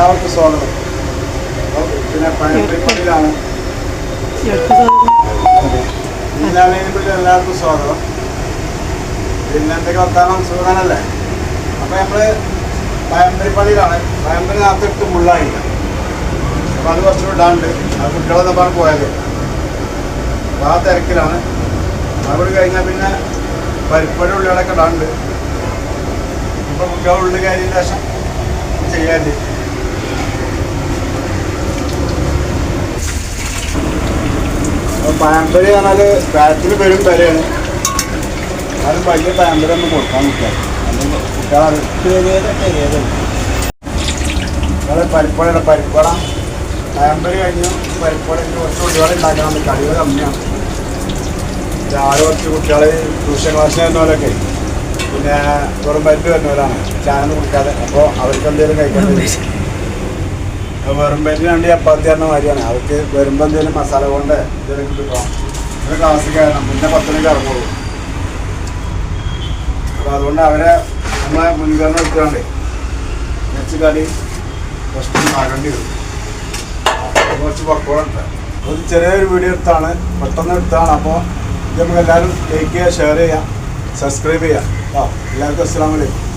എല്ലാവർക്കും സ്വാഗതം. പിന്നെ പഴയപ്പള്ളിയിലാണ് ഇന്നാണെങ്കിൽ എല്ലാവർക്കും സ്വാഗതം. പിന്നെ എന്തൊക്കെ വർത്താനം? സുഖാനല്ലേ അപ്പോൾ നമ്മൾ പഴമ്പരിപ്പള്ളിയിലാണ് പഴമ്പരി നാത്തിട്ട് മുള്ളായില്ല. അപ്പോൾ അത് കുറച്ചുകൂടെ ഇടാണ്ട് ആ കുട്ടികളെ നമ്മൾ പോയത്. അപ്പോൾ ആ തിരക്കിലാണ്. അവിടെ കഴിഞ്ഞാൽ പിന്നെ പരിപ്പടി ഉള്ളികളൊക്കെ ഇടാണ്ട് ഇപ്പോൾ കുട്ടികളുടെ കാര്യം ശേഷം ചെയ്യാണ്ട് പാമ്പരി പറഞ്ഞാൽ ബാറ്റിൽ വരും വിലയാണ് എന്നാലും വലിയ പഴംപരി ഒന്നും കൊടുക്കാൻ കുട്ടികൾ കുട്ടികളെ കുട്ടികളെ പരിപ്പടയുടെ പരിപ്പട പാമ്പരി കഴിഞ്ഞു പരിപ്പട കുറച്ച് കുട്ടികളെ ഉണ്ടാക്കണം കളികൾ കമ്മിയാണ് രാവിലെ കുറച്ച് കുട്ടികൾ ട്യൂഷൻ ക്ലാസ്സിന് വരുന്നവരൊക്കെ പിന്നെ വെറും പരിപ്പ് വരുന്നവരാണ്. ചാനൽ കൊടുക്കാതെ. അപ്പോൾ അവർക്ക് എന്തെങ്കിലും കഴിക്കാൻ തരും അപ്പോൾ വെറും പരിന് വേണ്ടി ചപ്പാത്തി പറഞ്ഞ മാതിരിയാണ്. അവർക്ക് വരുമ്പോൾ എന്തെങ്കിലും മസാല കൊണ്ട് എന്തെങ്കിലും കിട്ടണം ഒരു ക്ലാസ്സിൽ കയറണം പിന്നെ പത്തിനൊക്കെ ഇറങ്ങുള്ളൂ. അപ്പോൾ അതുകൊണ്ട് അവരെ നമ്മളെ മുൻഗണന എടുക്കാണ്ട് നെച്ച് കടി ഫസ്റ്റ് ആകേണ്ടി വരും. കുറച്ച് പക്കോളുണ്ട് ഒരു ചെറിയൊരു വീഡിയോ എടുത്താണ്. പെട്ടെന്ന് എടുത്താണ്. അപ്പോൾ ഇത് നമുക്ക് എല്ലാവരും ലൈക്ക് ചെയ്യുക ഷെയർ ചെയ്യുക സബ്സ്ക്രൈബ് ചെയ്യുക. ആ എല്ലാവർക്കും അസ്സാം വലൈക്കും